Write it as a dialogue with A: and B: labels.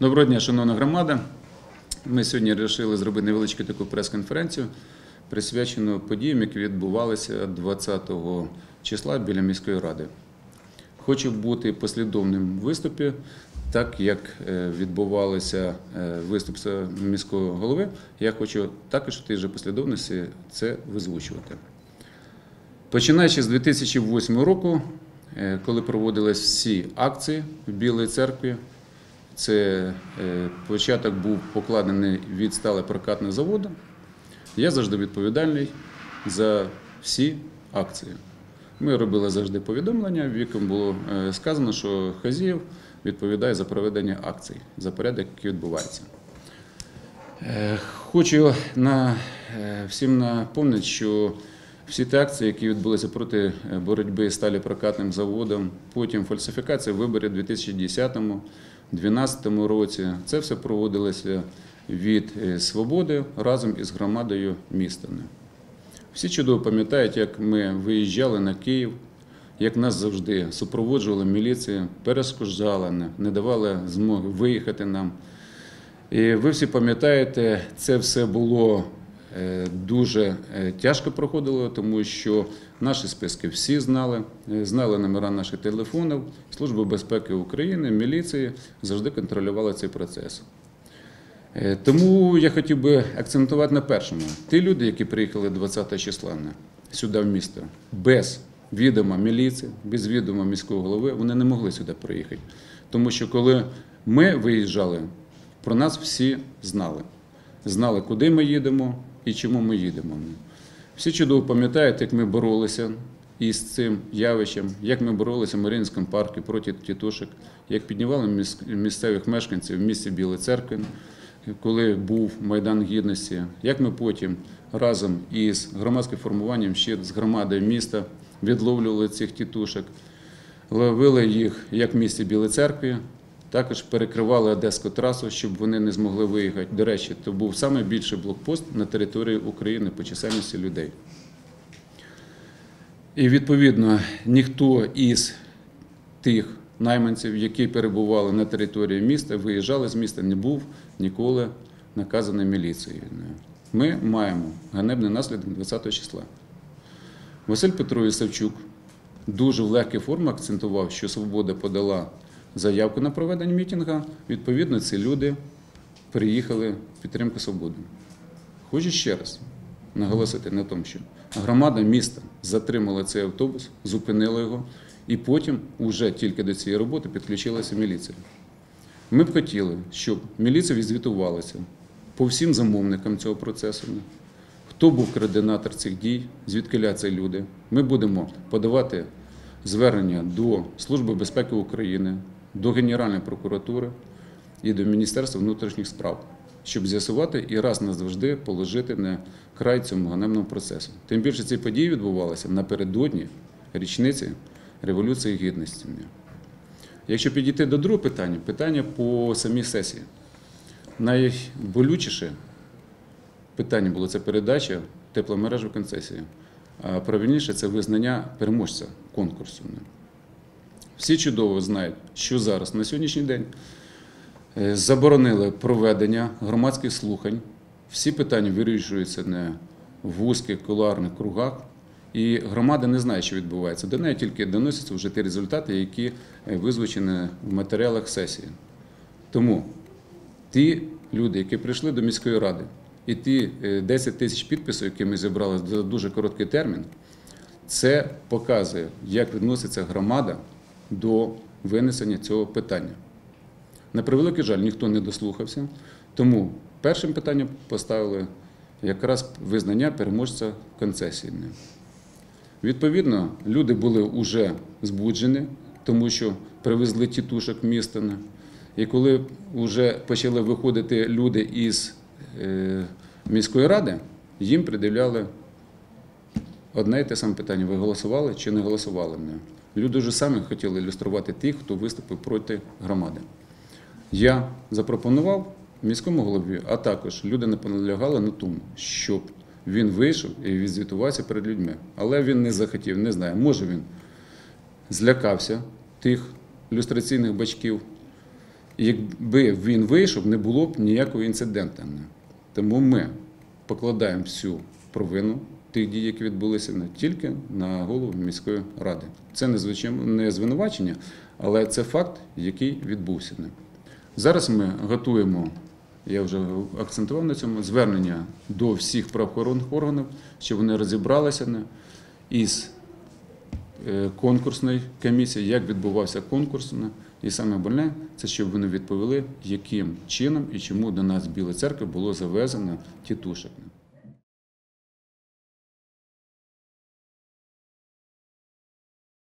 A: Доброго дня, шановна громада. Ми сьогодні вирішили зробити невеличку таку прес-конференцію, присвячену подіям, які відбувалися 20 числа біля міської ради. Хочу бути послідовним в виступі, так як е, відбувався е, виступ міського голови. Я хочу також в тій же послідовності це визвучувати. Починаючи з 2008 року, е, коли проводились всі акції в Білій церкві, це е, початок був покладений від сталепрокатного заводу. Я завжди відповідальний за всі акції. Ми робили завжди повідомлення, в якому було е, сказано, що Хазіїв відповідає за проведення акцій, за порядок, який відбувається. Е, Хочу на, всім напомнити, що всі ті акції, які відбулися проти боротьби з сталепрокатним заводом, потім фальсифікація виборів у 2010-2012 році, це все проводилося від е, свободи разом із громадою міста. Всі чудово пам'ятають, як ми виїжджали на Київ, як нас завжди супроводжувала міліція, перешкоджала, не- давала змоги виїхати нам. І ви всі пам'ятаєте, це все було дуже е, тяжко проходило, тому що наші списки всі знали, е, знали номера наших телефонів. Служба безпеки України, міліції завжди контролювала цей процес. Е, Тому я хотів би акцентувати на першому. Ті люди, які приїхали 20 числа сюди в місто, без відома міліції, без відома міського голови, вони не могли сюди приїхати. Тому що коли ми виїжджали, про нас всі знали. Знали, куди ми їдемо і чому ми їдемо. Всі чудово пам'ятають, як ми боролися із цим явищем, як ми боролися в Маріїнському парку проти тітушок, як піднімали місцевих мешканців в місті Білої церкви, коли був Майдан Гідності, як ми потім разом із громадським формуванням ще з громадою міста відловлювали цих тітушок, ловили їх як в місті Білої церкви, також перекривали Одеську трасу, щоб вони не змогли виїхати. До речі, це був найбільший блокпост на території України по чисельності людей. І відповідно ніхто із тих найманців, які перебували на території міста, виїжджали з міста, не був ніколи наказаний міліцією. Ми маємо ганебний наслідок 20 числа. Василь Петрович Савчук дуже в легкій формі акцентував, що Свобода подала заявку на проведення мітингу. Відповідно, ці люди приїхали в підтримку свободи. Хочу ще раз наголосити на тому, що громада міста затримала цей автобус, зупинила його, і потім уже тільки до цієї роботи підключилася міліція. Ми б хотіли, щоб міліція відзвітувалася по всім замовникам цього процесу. Хто був координатор цих дій, звідки ці люди. Ми будемо подавати звернення до Служби безпеки України, до Генеральної прокуратури і до Міністерства внутрішніх справ, щоб з'ясувати і раз назавжди положити на край цьому ганебному процесу. Тим більше ці події відбувалися напередодні річниці Революції Гідності. Якщо підійти до другого питання, питання по самій сесії. Найболючіше питання було це передача тепломереж в концесії. А правильніше це визнання переможця конкурсу. Всі чудово знають, що зараз на сьогоднішній день е, заборонили проведення громадських слухань. Всі питання вирішуються не в вузьких кулуарних кругах, і громада не знає, що відбувається. До неї тільки доносяться вже ті результати, які е, визвучені в матеріалах сесії. Тому ті люди, які прийшли до міської ради, і ті е, 10 тисяч підписів, які ми зібрали за дуже короткий термін, це показує, як відноситься громада до винесення цього питання. На превеликий жаль, ніхто не дослухався, тому першим питанням поставили якраз визнання переможця концесії. Відповідно, люди були вже збуджені, тому що привезли тітушок в місто. І коли вже почали виходити люди із е, міської ради, їм приділяли одне і те саме питання: ви голосували чи не голосували? Люди вже самі хотіли ілюструвати тих, хто виступив проти громади. Я запропонував міському голові, а також люди не наполягали на тому, щоб він вийшов і відзвітувався перед людьми. Але він не захотів, не знаю, може він злякався тих люстраційних бачків якби він вийшов, не було б ніякого інциденту. Тому ми покладаємо всю провину тих дій, які відбулися, не тільки на голову міської ради. Це не звинувачення, але це факт, який відбувся. Зараз ми готуємо, я вже акцентував на цьому, звернення до всіх правоохоронних органів, щоб вони розібралися із е, конкурсної комісії, як відбувався конкурс. І саме больне, це щоб вони відповіли, яким чином і чому до нас в Білої церкви було завезено тітушок.